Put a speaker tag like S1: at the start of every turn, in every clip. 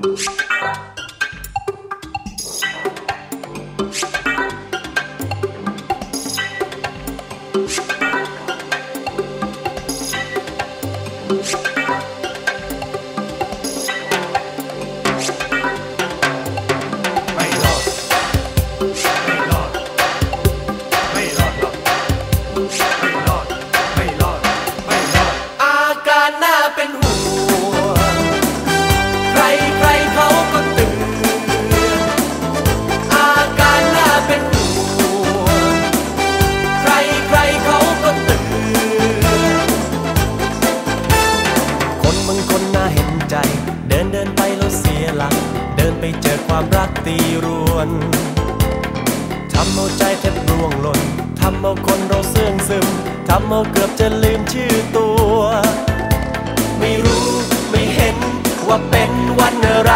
S1: Bye. ำเอาคนเราเสื่องซึม ทำเอาเกือบจะลืมชื่อตัว ไม่รู้ไม่เห็นว่าเป็นวันอะไร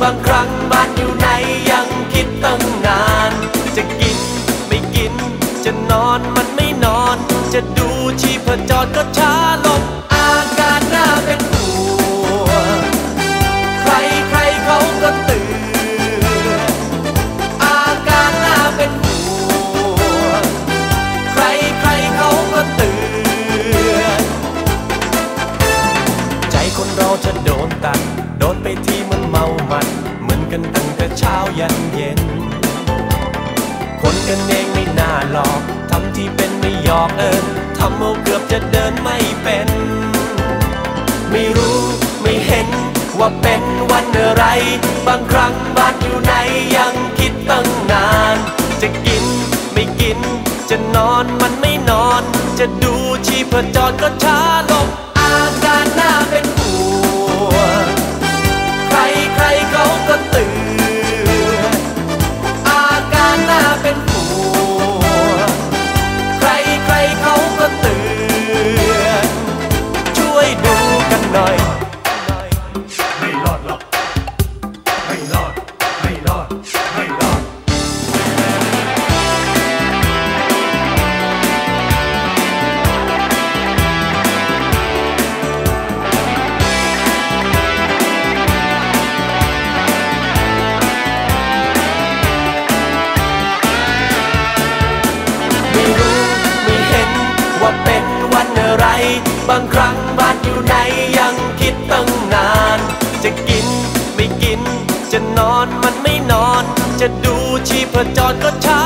S1: บางครั้งบ้านอยู่ไหนยังคิดตั้งนาน จะกินไม่กิน จะนอนมันไม่นอน จะดูชีพจรก็ช้าลง กันตั้งแต่เช้ายันเย็น คนกันเองไม่น่าหลอกทำที่เป็นไม่หยอกเอินทำเอาเกือบจะเดินไม่เป็น ไม่รู้ไม่เห็นว่าเป็นวันอะไร บางครั้งบ้านอยู่ไหนยังคิดตั้งนาน จะกินไม่กิน จะนอนมันไม่นอน จะดูชีพจรก็ช้าลง บางครั้งบ้านอยู่ไหนยังคิดตั้งนาน จะกินไม่กิน จะนอนมันไม่นอน จะดูชีพจรก็ช้า